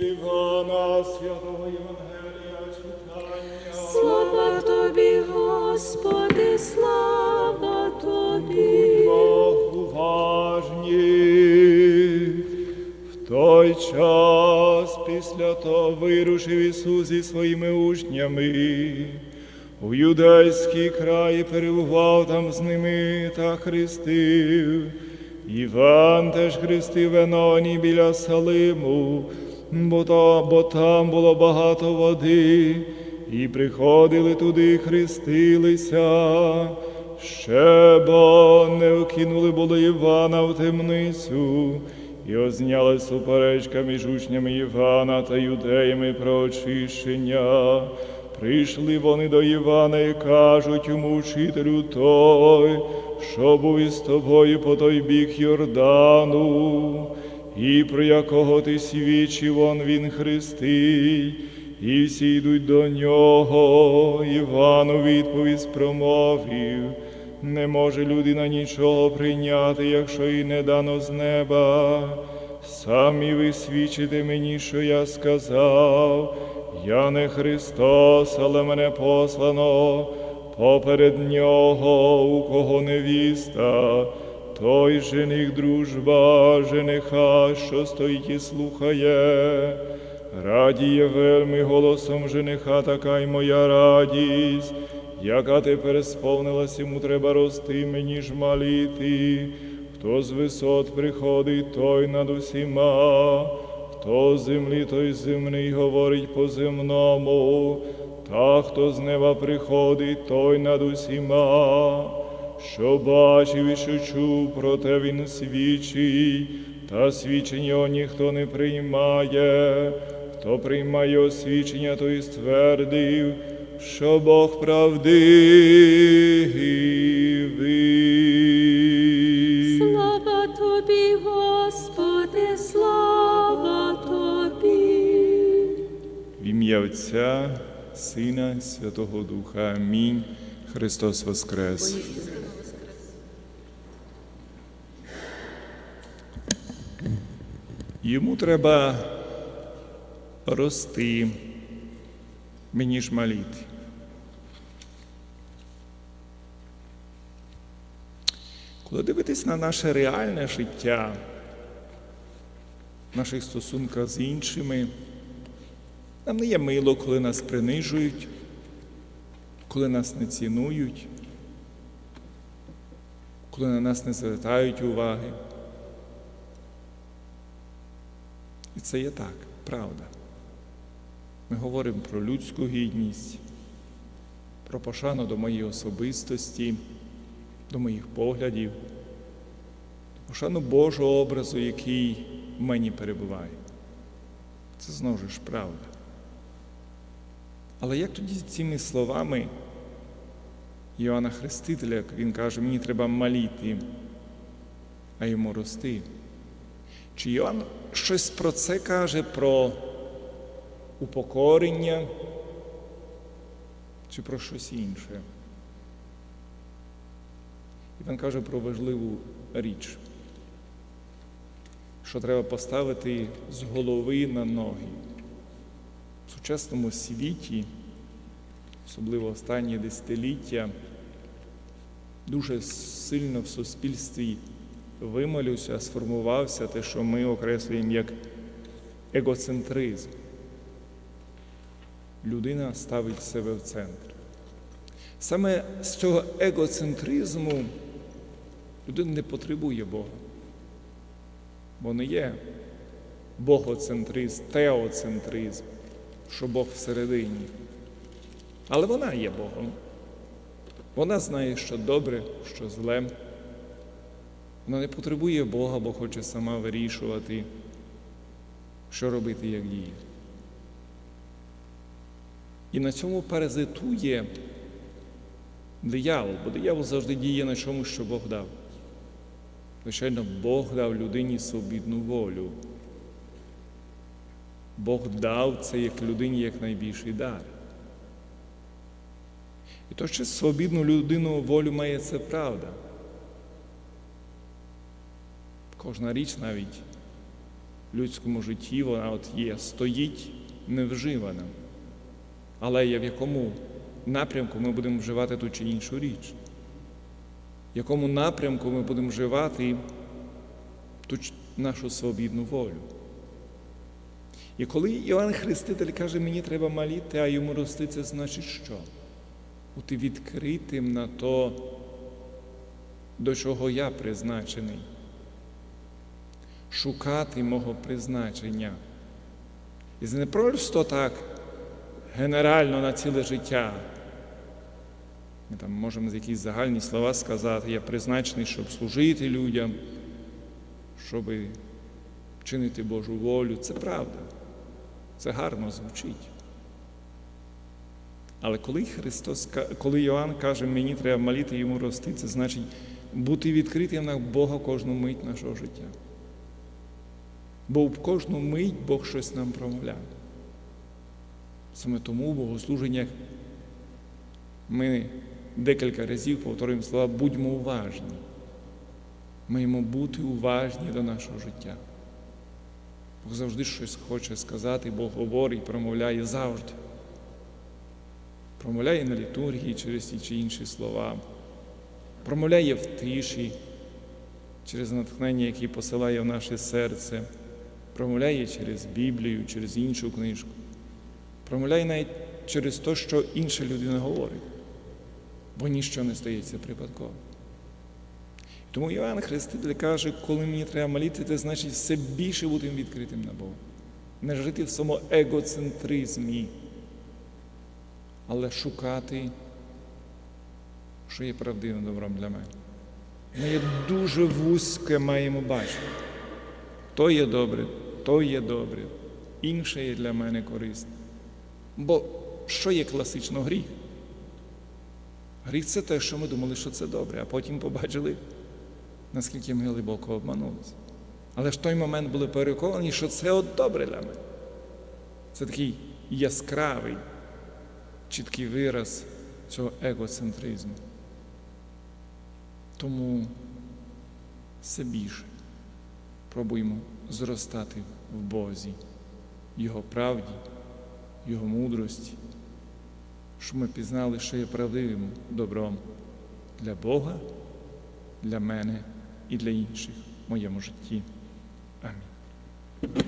Від Івана Святого Євангелія читання. Слава тобі, Господи, слава тобі. Бог уважні. В той час після того вирушив Ісус зі своїми учнями. У юдейський край перебував там з ними та хрестив. Іван теж хрестив в Еноні біля Салиму, бо, та, бо там було багато води, і приходили туди, хрестилися. Ще бо не окинули були Івана в темницю, і озняли суперечка між учнями Івана та юдеями про очищення. Прийшли вони до Івана і кажуть йому учителю той, що був із тобою по той бік Йордану, і про якого ти свідчив, он він хрестить, і всі йдуть до нього. Іван у відповідь промовив. Не може людина нічого прийняти, якщо їй не дано з неба. Самі ви свідчите мені, що я сказав. Я не Христос, але мене послано поперед нього, у кого невіста, той жених дружба, жениха, що стоїть і слухає. Радіє вельми голосом жениха, така й моя радість, яка тепер сповнилась, йому треба рости, мені ж маліти. Хто з висот приходить, той над усіма, хто з землі, той земний говорить по земному, та хто з неба приходить, той над усіма. Що бачив і що чув, проте він свідчить, та свідчення його ніхто не приймає. Хто приймає освідчення, той ствердив, що Бог правдивий. Слава тобі, Господи, слава тобі. В ім'я Отця, Сина, Святого Духа. Амінь. Христос Воскрес. Йому треба рости, мені ж маліти. Коли дивитись на наше реальне життя, наших стосунках з іншими, нам не є мило, коли нас принижують, коли нас не цінують, коли на нас не звертають уваги. І це є так, правда. Ми говоримо про людську гідність, про пошану до моєї особистості, до моїх поглядів, пошану Божого образу, який в мені перебуває. Це знову ж правда. Але як тоді цими словами Іоанна Хрестителя, як він каже, мені треба маліти, а йому рости? Чи Іоанн щось про це каже, про упокорення, чи про щось інше? Іван каже про важливу річ, що треба поставити з голови на ноги. В сучасному світі, особливо останні десятиліття, дуже сильно в суспільстві вималювався, сформувався те, що ми окреслюємо як егоцентризм. Людина ставить себе в центр. Саме з цього егоцентризму людина не потребує Бога, бо не є богоцентризм, теоцентризм, що Бог всередині. Але вона є Богом. Вона знає, що добре, що зле. Вона не потребує Бога, бо хоче сама вирішувати, що робити, як діяти. І на цьому паразитує диявол, бо диявол завжди діє на чому, що Бог дав. Звичайно, Бог дав людині свобідну волю. Бог дав це як людині як найбільший дар. І то, що свобідну людину волю має, це правда. Кожна річ навіть в людському житті вона от є, стоїть невживана. Але є в якому напрямку ми будемо вживати ту чи іншу річ, в якому напрямку ми будемо вживати ту нашу свобідну волю. І коли Іоанн Хреститель каже, мені треба маліти, а йому рости, це значить що? Бути відкритим на то, до чого я призначений, шукати мого призначення. І не просто так генерально на ціле життя. Ми там можемо якісь загальні слова сказати, я призначений, щоб служити людям, щоб чинити Божу волю. Це правда. Це гарно звучить. Але коли Христос, коли Йоанн каже, мені треба маліти йому рости, це значить бути відкритим на Бога кожну мить нашого життя. Бо в кожну мить Бог щось нам промовляє. Саме тому в богослуженнях ми декілька разів повторюємо слова будьмо уважні. Маємо бути уважні до нашого життя. Бог завжди щось хоче сказати, Бог говорить, промовляє завжди. Промовляє на літургії через ті чи інші слова, промовляє в тиші через натхнення, яке посилає в наше серце, промовляє через Біблію, через іншу книжку, промовляє навіть через те, що інша людина говорить, бо ніщо не стається припадково. Тому Іоанн Хреститель каже, коли мені треба молити, це значить все більше бути відкритим на Бога. Не жити в самоегоцентризмі, але шукати, що є правдивим добром для мене. Ми є дуже вузьке маємо бачення. То є добре, то є добре, інше є для мене корисне. Бо що є класично гріх? Гріх це те, що ми думали, що це добре, а потім побачили, наскільки ми глибоко обманулися. Але ж в той момент були переконані, що це от добре для мене. Це такий яскравий, чіткий вираз цього егоцентризму. Тому все більше пробуємо зростати в Бозі, Його правді, Його мудрості, щоб ми пізнали, що є правдивим добром для Бога, для мене і для інших в моєму житті. Амінь.